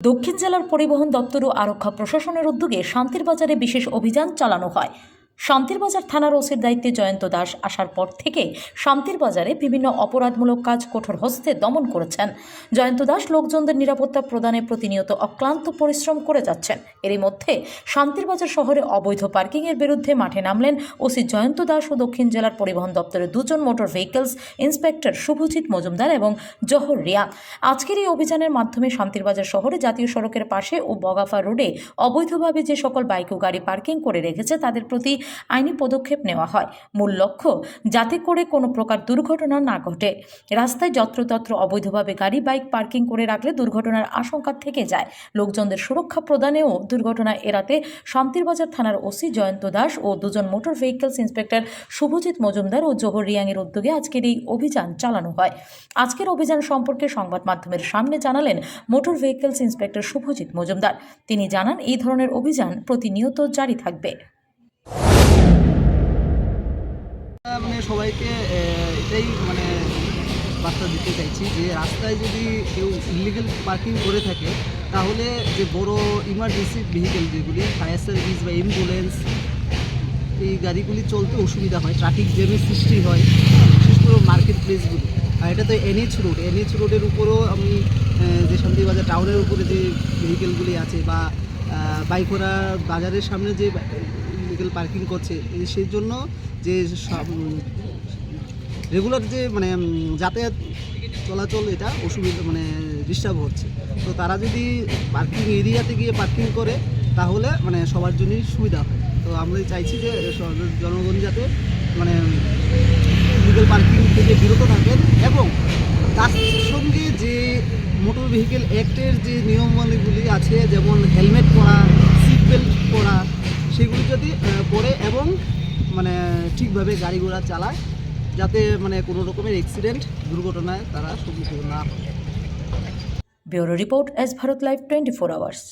দক্ষিণ জেলার পরিবহন দপ্তর ও আরক্ষা প্রশাসনের উদ্যোগে শান্তির বাজারে বিশেষ অভিযান চালানো হয়। শান্তির বাজার থানার ওসির দায়িত্বে জয়ন্ত দাস আসার পর থেকে শান্তির বাজারে বিভিন্ন অপরাধমূলক কাজ কঠোর হস্তে দমন করেছেন। জয়ন্ত দাস লোকজনদের নিরাপত্তা প্রদানে প্রতিনিয়ত অক্লান্ত পরিশ্রম করে যাচ্ছেন। এরই মধ্যে শান্তির বাজার শহরে অবৈধ পার্কিংয়ের বিরুদ্ধে মাঠে নামলেন ওসি জয়ন্ত দাস ও দক্ষিণ জেলার পরিবহন দপ্তরের দুজন motor vehicles inspector Subhajit Majumdar এবং জহর রিয়াং। আজকের এই অভিযানের মাধ্যমে শান্তির বাজার শহরে জাতীয় সড়কের পাশে ও বগাফা রোডে অবৈধভাবে যে সকল বাইক ও গাড়ি পার্কিং করে রেখেছে, তাদের প্রতি আইনি পদক্ষেপ নেওয়া হয়। মূল লক্ষ্য, যাতে করে কোনো প্রকার দুর্ঘটনা না ঘটে। রাস্তায় যত্রতত্র অবৈধভাবে গাড়ি, বাইক পার্কিং করে রাখলে দুর্ঘটনার আশঙ্কা থেকে যায়। লোকজনদের সুরক্ষা প্রদানেও দুর্ঘটনা এড়াতে শান্তিরবাজার থানার ওসি জয়ন্ত দাস ও দুজন motor vehicles inspector Subhajit Majumdar ও জোহর রিয়াংয়ের উদ্যোগে আজকের এই অভিযান চালানো হয়। আজকের অভিযান সম্পর্কে সংবাদ মাধ্যমের সামনে জানালেন motor vehicles inspector Subhajit Majumdar. তিনি জানান, এই ধরনের অভিযান প্রতিনিয়ত জারি থাকবে। মানে সবাইকে এটাই মানে বার্তা দিতে চাইছি যে রাস্তায় যদি কেউ ইলিগেল পার্কিং করে থাকে, তাহলে যে বড় ইমার্জেন্সি ভেহিকেল যেগুলি ফায়ার সার্ভিস বা অ্যাম্বুলেন্স এই গাড়িগুলি চলতে অসুবিধা হয় ট্রাফিক জ্যামের সৃষ্টি হয়, বিশেষ করে মার্কেট প্লেসগুলি আর এটা তো এনএইচ রোড এনএইচ রোডের উপরেও আমি যে শান্তিবাজার টাউনের উপরে যে ভেহিকেলগুলি আছে বা বাইকোরা বাজারের সামনে যে ইলিগেল পার্কিং করছে। সেই জন্য যে সব রেগুলার যে মানে যাতায়াত চলাচল এটা অসুবিধা মানে ডিস্টার্ব হচ্ছে। তো তারা যদি পার্কিং এরিয়াতে গিয়ে পার্কিং করে, তাহলে মানে সবার জন্যই সুবিধা হয়। তো আমরা চাইছি যে জনগণ যাতে মানে লিগেল পার্কিং থেকে বিরত থাকেন এবং তার সঙ্গে যে মোটর ভেহিকেল অ্যাক্টের যে নিয়মাবলীগুলি আছে, যেমন হেলমেট পরা সিট বেল্ট পরা সেগুলি যদি করে এবং মানে ঠিকভাবে গাড়ি ঘোড়া চালায়, যাতে মানে কোনো রকমের অ্যাক্সিডেন্ট দুর্ঘটনায় তারা সম্মুখীন না হয়। Bureau report S Bharat live twenty four hours.